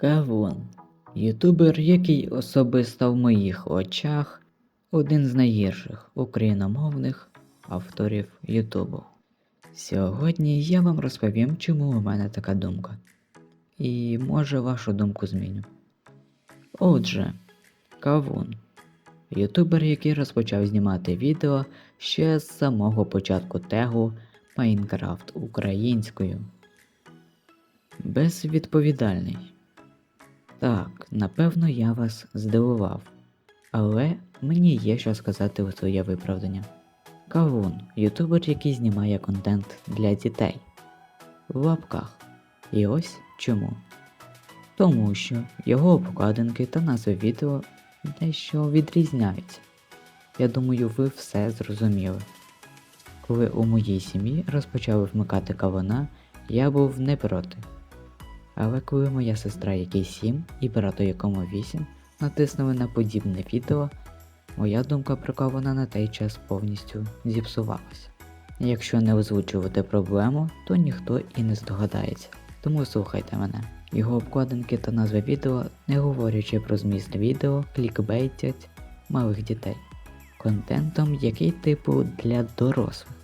Кавун. Ютубер, який особисто в моїх очах один з найгірших україномовних авторів Ютубу. Сьогодні я вам розповім, чому у мене така думка. І може вашу думку зміню. Отже, Кавун. Ютубер, який розпочав знімати відео ще з самого початку тегу Майнкрафт українською. Безвідповідальний. Так, напевно, я вас здивував. Але мені є що сказати у своє виправдання. Кавун ютубер, який знімає контент для дітей. В лапках. І ось чому. Тому що його обкладинки та назви відео дещо відрізняються. Я думаю, ви все зрозуміли. Коли у моїй сім'ї розпочали вмикати кавуна, я був не проти. Але коли моя сестра, якій 7 і брату якому 8, натиснули на подібне відео, моя думка про кавуна на той час повністю зіпсувалася. Якщо не озвучувати проблему, то ніхто і не здогадається. Тому слухайте мене. Його обкладинки та назви відео, не говорячи про зміст відео, клікбейтять малих дітей. Контентом, який типу для дорослих.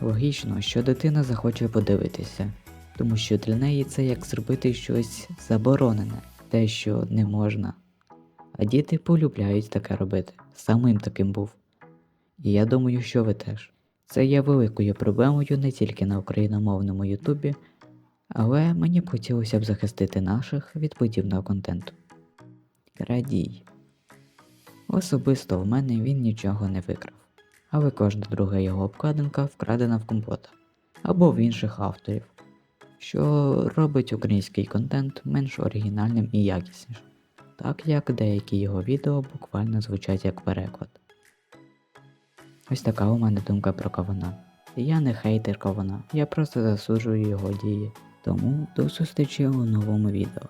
Логічно, що дитина захоче подивитися, тому що для неї це як зробити щось заборонене, те, що не можна. А діти полюбляють таке робити. Самим таким був. І я думаю, що ви теж. Це є великою проблемою не тільки на україномовному Ютубі, але мені б хотілося б захистити наших від подібного контенту. Радій. Особисто в мене він нічого не викрав, але кожна друга його обкладинка вкрадена в компота або в інших авторів, що робить український контент менш оригінальним і якіснішим, так як деякі його відео буквально звучать як переклад. Ось така у мене думка про кавуна. Я не хейтер кавуна, я просто засуджую його дії. Тому до зустрічі у новому відео.